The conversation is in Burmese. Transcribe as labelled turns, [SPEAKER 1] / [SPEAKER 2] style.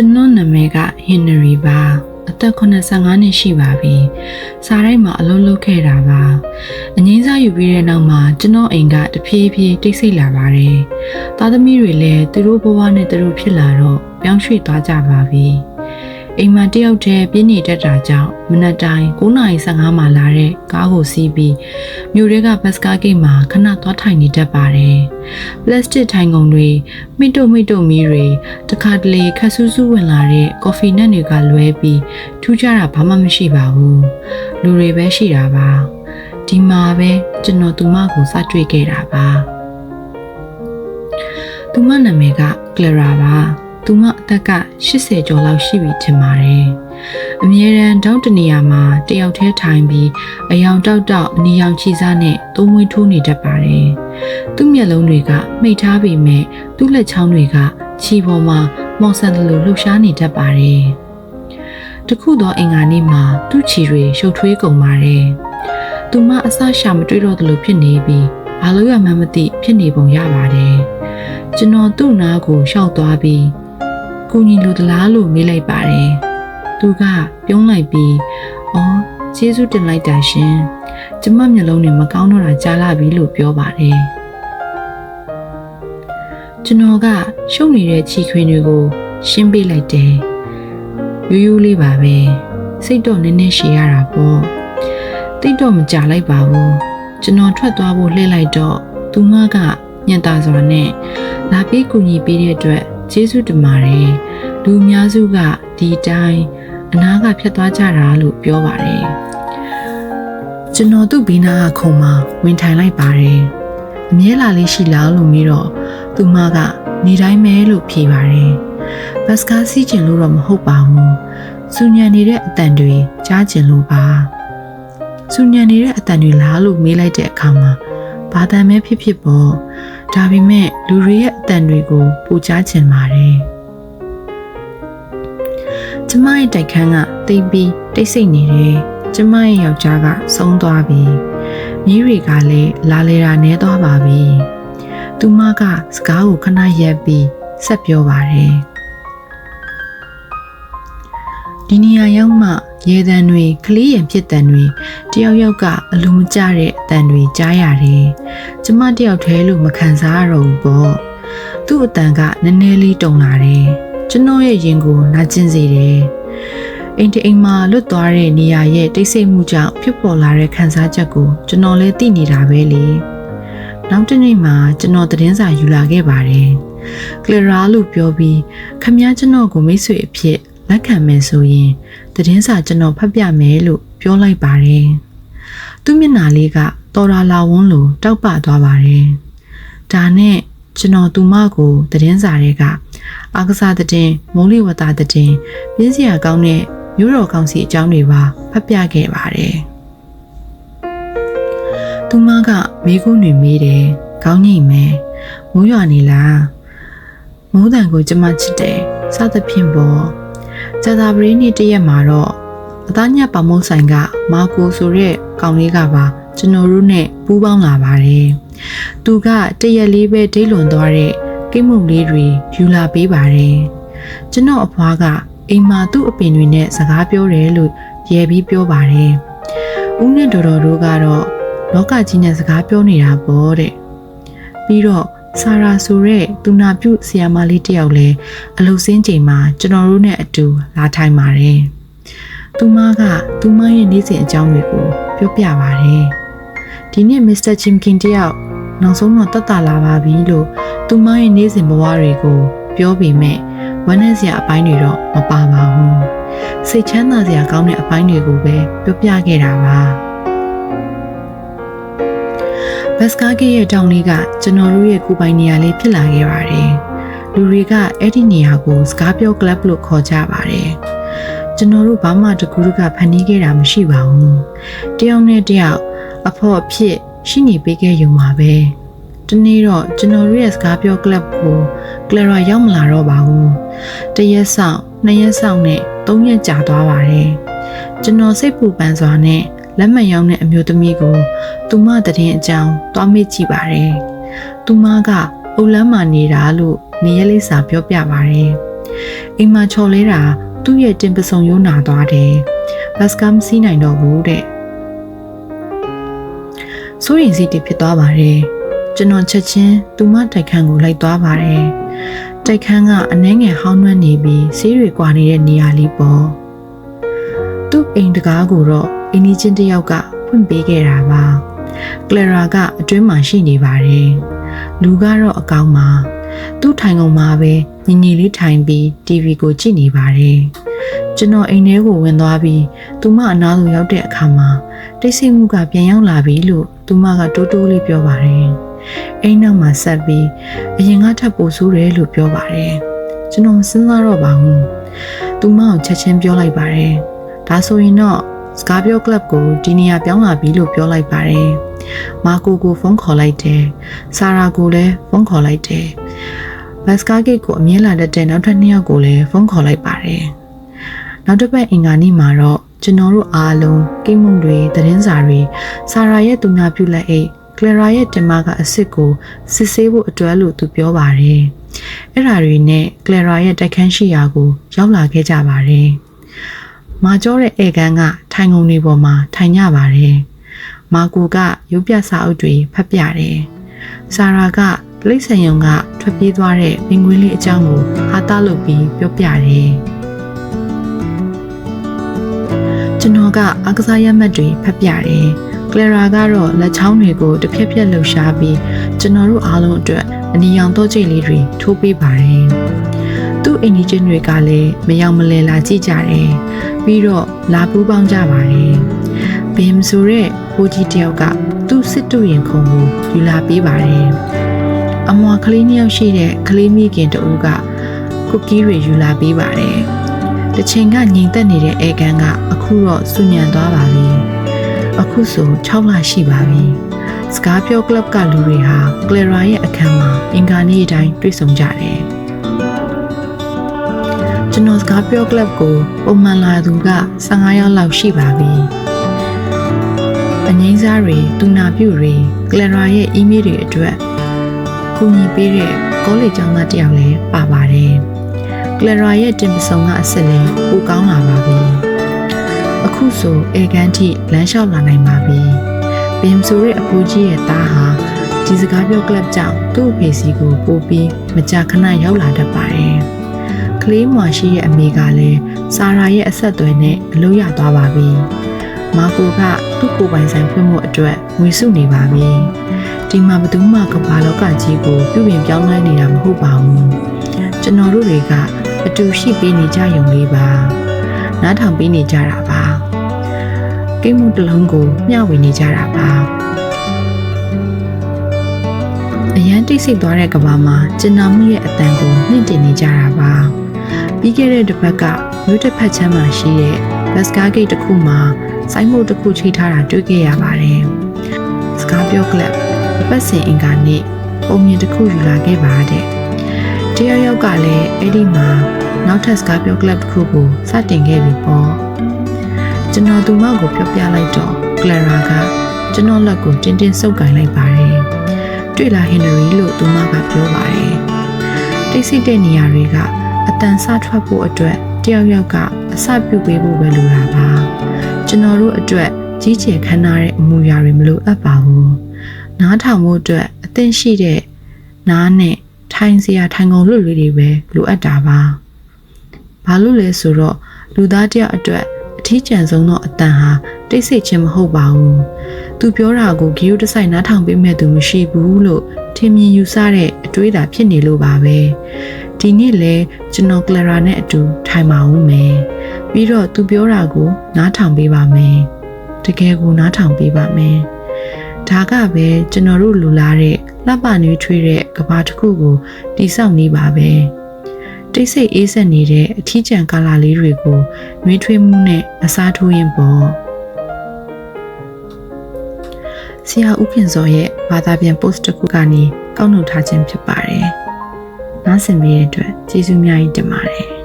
[SPEAKER 1] ကျွန်တော်နာမည်ကဟင်နရီပါအသက်85နှစ်ရှိပါပြီစားတိုင်းမှာအလုပ်လုပ်ခဲ့တာပါအငိမ့်စားယူပြီးတဲ့နောက်မှာကျွန်တော်အိမ်ကတဖြည်းဖြည်းတိတ်ဆိတ်လာပါတယ်သားသမီးတွေလည်းသူတို့ဘဝနဲ့သူတို့ဖြစ်လာတော့ပြောင်းရွှေ့သွားကြပါပြီ အိမ်မှာတယောက်တည်းပြင်းနေတတ်တာကြောင့်မနက်တိုင်း9:15မှာလာတဲ့ကားကိုစီးပြီးမြို့တွေကဘတ်စကားဂိတ်မှာခဏသွားထိုင်နေတတ်ပါတယ်ပလတ်စတစ်ထိုင်ကုန်တွေမိတုမိတုမီးတွေတခါတလေခက်ဆူးဆူးဝင်လာတဲ့ကော်ဖီနက်တွေကလွဲပြီးထူးခြားတာဘာမှမရှိပါဘူးလူတွေပဲရှိတာပါဒီမှာပဲကျွန်တော်သူမကိုစတွေ့ခဲ့တာပါသူမနာမည်ကကလရာပါ သူမအသက်က80ကျော်လောက်ရှိပြီထင်ပါတယ်အမြဲတမ်းတောက်တနေရာမှာတယောက်တည်းထိုင်ပြီးအယောင်တောက်တောက်အနီရောင်ချီစားနဲ့သုံးမွေးထိုးနေတတ်ပါတယ်သူ့မျက်လုံးတွေကမှိတ်ထားပေမဲ့သူ့လက်ချောင်းတွေကခြီပေါ်မှာမော်ဆန်လိုလှုပ်ရှားနေတတ်ပါတယ်တခုသောအင်္ဂါနေ့မှာသူ့ခြေတွေရှုပ်ထွေးကုန်ပါတယ်သူမအဆရှာမတွေ့တော့သလိုဖြစ်နေပြီးဘာလို့ရမှန်းမသိဖြစ်နေပုံရပါတယ်ကျွန်တော်သူ့နားကိုရှောက်သွားပြီး ကိုညီလိုသလားလို့မေးလိုက်ပါတယ်။သူကပြုံးလိုက်ပြီးအော်ကျေးဇူးတင်လိုက်တာရှင်။ကျမမျက်လုံးတွေမကောင်းတော့တာကြားလာပြီလို့ပြောပါတယ်။ကျွန်တော်ကရှုပ်နေတဲ့ခြေခွင်တွေကိုရှင်းပေးလိုက်တယ်။ရိုးရိုးလေးပါပဲ။စိတ်တော့နည်းနည်းရှည်ရတာပေါ့။တိတ်တော့မကြလိုက်ပါဘူး။ကျွန်တော်ထွက်သွားဖို့လှည့်လိုက်တော့သူမကညံ့တာစွာနဲ့လာပြီးကူညီပေးတဲ့အတွက် ကျေးဇူးတင်ပါတယ်လူအများစုကဒီတိုင်းအနာကဖြတ်သွားကြတာလို့ပြောပါတယ်ကျွန်တော်သူ့ဘေးနားကခုံမှာဝင်ထိုင်လိုက်ပါတယ်အမြဲလာလေးရှိလားလို့မေးတော့သူမကနေတိုင်းမဲလို့ဖြေပါတယ်ဘတ်စကားစီးကျင်လို့တော့မဟုတ်ပါဘူးစူညံနေတဲ့အတန်တွေကြားကျင်လို့ပါစူညံနေတဲ့အတန်တွေလားလို့မေးလိုက်တဲ့အခါမှာဘာတန်မဲဖြစ်ဖြစ်ပေါ့ ဒါပေမဲ့လူတွေရဲ့အတန်တွေကိုပူကြားချင်ပါတယ်ကျမရဲ့တိုက်ခန်းကတိတ်ပြီးတိတ်ဆိတ်နေတယ်ကျမရဲ့ယောက်ျားကဆုံးသွားပြီမြည်တွေကလည်းလာလေတာနဲသွားပါပြီသူမကစကားကိုခဏရက်ပြီးဆက်ပြောပါတယ်ဒီနေရာရောက်မှရေတံတွေကလေးရင်ဖြစ်တံတွေတယောက်ယောက်ကအလိုမကျတဲ့အတန်တွေကြားရတယ်။ကျမတယောက်တည်းလို့မခံစားရတော့ဘူးပေါ့။သူ့အတန်ကနည်းနည်းလေးတုံလာတယ်။ကျွန်တော်ရဲ့ရင်ကိုနာကျင်စေတယ်။အိမ်တအိမ်မှာလွတ်သွားတဲ့နေရာရဲ့တိတ်ဆိတ်မှုကြောင့်ဖြစ်ပေါ်လာတဲ့ခံစားချက်ကိုကျွန်တော်လည်းသိနေတာပဲလေ။နောက်တစ်နေ့မှာကျွန်တော်သတင်းစာယူလာခဲ့ပါတယ်။ကလရာလို့ပြောပြီးခမည်းကျွန်တော်ကိုမိတ်ဆွေအဖြစ် လက်ခံမယ်ဆိုရင်သတင်းစာကျွန်တော်ဖတ်ပြမယ်လို့ပြောလိုက်ပါတယ်။သူ့မျက်နှာလေးကတော်ရာလာဝန်းလိုတောက်ပသွားပါတယ်။ဒါနဲ့ကျွန်တော်သူမကိုသတင်းစာတွေကအာကစားသတင်းမိုးလေဝသသတင်းပြင်းစရာကောင်းတဲ့မြို့တော်ကောင်စီအကြောင်းတွေပါဖတ်ပြခဲ့ပါတယ်။သူမကမိကုန်းတွေမေးတယ်။ကောင်းညိမယ်။မိုးရွာနေလား။မိုးတန်ကိုကျမချစ်တယ်။စသဖြင့်ပေါ့။ ကြာသာပရင်းနေ့တရက်မှာတော့အသားညက်ပေါမုံဆိုင်ကမာကိုဆိုတဲ့ကောင်လေးကပါကျွန်တော်တို့နဲ့ပူးပေါင်းလာပါတယ်။သူကတရက်လေးပဲဒိတ်လွန်သွားတဲ့ကိမှုလေးတွေယူလာပေးပါတယ်။ကျွန်တော်အဖွားကအိမ်မှာသူ့အပင်တွေနဲ့စကားပြောတယ်လို့ရဲပြီးပြောပါတယ်။ဦးနဲ့တော်တော်တို့ကတော့လောကကြီးနဲ့စကားပြောနေတာပေါ့တဲ့။ပြီးတော့ ဆာရာဆိုတဲ့သူနာပြုဆရာမလေးတယောက်လည်းအလုစင်းချိန်မှာကျွန်တော်တို့နဲ့အတူလာထိုင်ပါတယ်။သူမကသူမရဲ့နေ့စဉ်အကြောင်းတွေကိုပြောပြပါတယ်။ဒီနေ့မစ္စတာချင်ကင်တယောက်နောက်ဆုံးတော့တက်တာလာပါပြီလို့သူမရဲ့နေ့စဉ်ဘဝတွေကို ပြောပေမဲ့ဝမ်းနည်းစရာအပိုင်းတွေတော့မပါပါဘူး။စိတ်ချမ်းသာစရာကောင်းတဲ့အပိုင်းတွေကိုပဲပြောပြခဲ့တာပါ။ ဘတ်စကားကေးရဲ့တောင်လေးကကျွန်တော်တို့ရဲ့ကိုပိုင်နေရာလေးဖြစ်လာခဲ့ပါတယ်။လူတွေကအဲ့ဒီနေရာကိုစကားပြောကလပ်လို့ခေါ်ကြပါတယ်။ကျွန်တော်တို့ဘာမှတကူတကဖန်တီးခဲ့တာမရှိပါဘူး။တယောက်နဲ့တယောက်အဖို့အဖြစ်ရှိနေပေးခဲ့ရုံပါပဲ။ဒီနေ့တော့ကျွန်တော်တို့ရဲ့စကားပြောကလပ်ကိုကလရာရောက်မလာတော့ပါဘူး။တရက်ဆောင်နှစ်ရက်ဆောင်နဲ့သုံးရက်ကြာသွားပါတယ်။ကျွန်တော်စိတ်ပူပန်စွာနဲ့ လက်မှတ်ရောင်းတဲ့အမျိုးသမီးကိုသူမတည်တဲ့အကြောင်းတွားမေ့ကြည့်ပါတယ်။သူမကအုတ်လန်းမာနေတာလို့နေရလိစာပြောပြပါတယ်အိမ်မှာချော်လဲတာသူ့ရဲ့တင်ပစုံရိုးနာသွားတယ်ဘတ်စကမစီးနိုင်တော့ဘူးတဲ့စိုးရင်စီတဖြစ်သွားပါတယ်ကျွန်တော်ချက်ချင်းသူမတိုက်ခန်းကိုလိုက်သွားပါတယ်တိုက်ခန်းကအနှဲငယ်ဟောင်းနှွမ်းနေပြီးဆေးတွေကွာနေတဲ့နေရာလေးပေါ့သူ့အိမ်တကားကိုတော့ အင်းကြီးချင်းတယောက်ကဖွင့်ပေးခဲ့တာပါကလရာကအတွင်းမှာရှိနေပါတယ်လူကတော့အကောင်မှာသူ့ထိုင်ကုန်မှာပဲညီညီလေးထိုင်ပြီး TV ကိုကြည့်နေပါတယ်ကျွန်တော်အိမ်ထဲကိုဝင်သွားပြီးသူမအနားကိုရောက်တဲ့အခါမှာတိတ်ဆိတ်မှုကပြန်ရောက်လာပြီလို့သူမကတိုးတိုးလေးပြောပါတယ်အိမ်နောက်မှာဆက်ပြီးအရင်ကထပ်ပိုဆိုးတယ်လို့ပြောပါတယ်ကျွန်တော်မစဉ်းစားတော့ပါဘူးသူမကိုချက်ချင်းပြောလိုက်ပါတယ်ဒါဆိုရင်တော့ စကားပြောကလပ်ကိုဒီနေရာပြောင်းလာပြီလို့ပြောလိုက်ပါတယ်။မာကိုကိုဖုန်းခေါ်လိုက်တယ်။ဆာရာကိုလည်းဖုန်းခေါ်လိုက်တယ်။ဘတ်စကားဂိတ်ကိုအမြင်လာတတ်တဲ့နောက်ထပ်နှစ်ယောက်ကိုလည်းဖုန်းခေါ်လိုက်ပါတယ်။နောက်တစ်ပတ်အင်္ဂါနေ့မှာတော့ကျွန်တော်တို့အားလုံးကိမုံတွေသတင်းစာတွေဆာရာရဲ့သူများပြုလက်အိတ်ကလရာရဲ့တင်မကအစ်စ်ကိုစစ်ဆေးဖို့အတွက်လို့သူပြောပါတယ်။အဲ့ဓာတွေနဲ့ကလရာရဲ့တိုက်ခန်းရှိရာကို ရောက်လာခဲ့ကြပါတယ်။ မာကျောတဲ့ဧကန်ကထိုင်ကုန်တွေပေါ်မှာထိုင်ကြပါတယ်။မာကူကရုပ်ပြစာအုပ်တွေဖတ်ပြတယ်။ဆာရာကလိမ့်ဆန်ယုံကထွက်ပြေးသွားတဲ့ပင်ကွင်းလေးအကြောင်းကိုဟာတာလုပ်ပြီးပြောပြတယ်။ကျွန်တော်ကအကစားရမှတ်တွေဖတ်ပြတယ်။ကလရာကတော့လက်ချောင်းတွေကိုတစ်ဖြက်ဖြက်လှူရှားပြီးကျွန်တော်တို့အားလုံးအတွက်အနီရောင်တော့ကြိတ်လေးတွေထိုးပေးပါတယ်။သူ့အိမ်ကြီးချင်းတွေကလည်းမယောင်မလဲလာကြည့်ကြတယ် ပြီးတော့လာပူးပေါင်းကြပါတယ်ဘင်ဆိုတဲ့ဘိုးကြီးတယောက်ကသူ့စစ်တူရင်ခုံကိုယူလာပေးပါတယ်အမွာကလေးနှစ်ယောက်ရှိတဲ့ကလေးမိခင်တူကကုကီးတွေယူလာပေးပါတယ်တချိန်ကငြိမ်သက်နေတဲ့အဲကန်ကအခုတော့ဆူညံသွားပါပြီအခုဆို6လရှိပါပြီစကားပြောကလပ်ကလူတွေဟာကလရာရဲ့အခန်းမှာအင်ကာနေ့တိုင်းတွေ့ဆုံကြတယ် ကျွန်တော်စကားပြောကလပ်ကိုပုံမှန်လာသူက15ရောက်လောက်ရှိပါပြီ။အငိမ့်စားတွေတူနာပြုတွေကလရာရဲ့အီးမေးလ်တွေအတွက်ကူညီပေးတဲ့ကောလိပ်ကျောင်းသားတယောက်လည်းပါပါတယ်။ကလရာရဲ့တင်ပစုံကအစ်စ်လည်းပိုကောင်းလာပါပြီ။အခုဆိုအေကန်ထိလမ်းလျှောက်လာနိုင်ပါပြီ။ဘင်ဆိုရဲ့အဖိုးကြီးရဲ့သားဟာဒီစကားပြောကလပ်ကြောင့်သူ့အဖေစီကိုပို့ပြီးမကြာခဏရောက်လာတတ်ပါတယ်။က လေးမွာရှိရဲ့အမေကလည်းဆာရာရဲ့အဆက်အသွယ်နဲ့အလုပ်ရသွားပါပြီ။မာကိုကသူ့ကိုယ်ပိုင်ဆိုင်ဖွင့်မှုအတွက်ငွေစုနေပါပြီ။ဒီမှာဘသူမှကမ္ဘာလောကကြီးကိုပြုပြင်ပြောင်းလဲနေတာမဟုတ်ပါဘူး။ကျွန်တော်တို့တွေကအတူရှိပေးနေကြရုံလေးပါ။နားထောင်ပေးနေကြတာပါ။ကိမှုတစ်လုံးကိုမျှဝေနေကြတာပါ။အရန်တိတ်ဆိတ်သွားတဲ့ကဘာမှာကျင်နာမှုရဲ့အတန်ကိုနှင့်တင်နေကြတာပါ ပြီးခဲ့တဲ့တစ်ပတ်ကမြို့တစ်ဖက်ချမ်းမှာရှိတဲ့ဘတ်စကားဂိတ်တစ်ခုမှာစိုင်းမုတ်တစ်ခုချိထားတာတွေ့ခဲ့ရပါတယ်။စကားပြောကလပ်အပတ်စဉ်အင်္ဂါနေ့ပုံမြင်တစ်ခုယူလာခဲ့ပါတဲ့။တယောက်ယောက်ကလည်းအဲ့ဒီမှာနောက်ထပ်စကားပြောကလပ်တစ်ခုကိုစတင်ခဲ့ပြီပေါ့။ကျွန်တော်သူမကိုပြောပြလိုက်တော့ကလရာကကျွန်တော်လက်ကိုတင်းတင်းဆုပ်ကင်လိုက်ပါတယ်။တွေ့လာဟင်နရီလို့သူမကပြောပါတယ်။တိတ်ဆိတ်တဲ့နေရာတွေက အတန်ဆထွက်ဖို့အတွက်တယောက်ယောက်ကအစပြုပေးဖို့ပဲလိုတာပါကျွန်တော်တို့အတွက်ကြီးကျယ်ခမ်းနားတဲ့အမူအရာတွေမလိုအပ်ပါဘူးနားထောင်ဖို့အတွက်အသင့်ရှိတဲ့နားနဲ့ထိုင်စရာထိုင်ကုန်လွတ်လေးတွေပဲလိုအပ်တာပါဘာလို့လဲဆိုတော့လူသားတယောက်အတွက်အထီးကျန်ဆုံးသောအတန်ဟာတိတ်ဆိတ်ခြင်းမဟုတ်ပါဘူးသူပြောတာကိုဂီယိုတဆိုင်နားထောင်ပေးမဲ့သူမရှိဘူးလို့ထင်မြင်ယူဆတဲ့အတွေးသာဖြစ်နေလို့ပါပဲ ဒီနေ့လဲကျွန်တော်ကလရာနဲ့အတူထိုင်ပါဦးမယ်ပြီးတော့သူပြောတာကိုနားထောင်ပေးပါမယ်တကယ်ကိုနားထောင်ပေးပါမယ်ဒါကပဲကျွန်တော်တို့လူလာတဲ့လှပနွေးထွေးတဲ့ကဘာတစ်ခုကိုတိဆောက်နေပါပဲတိတ်ဆိတ်အေးဆက်နေတဲ့အထီးကျန်ကာလာလေးတွေကိုနှွေးထွေးမှုနဲ့အစားထိုးရင်ပေါ့ဆရာဦးခင်စောရဲ့ဘာသာပြန် post တစ်ခုကနေကောက်နှုတ်ထားခြင်းဖြစ်ပါတယ်။ နားဆင်ပေးတဲ့အတွက်ကျေးဇူးများကြီးတင်ပါတယ်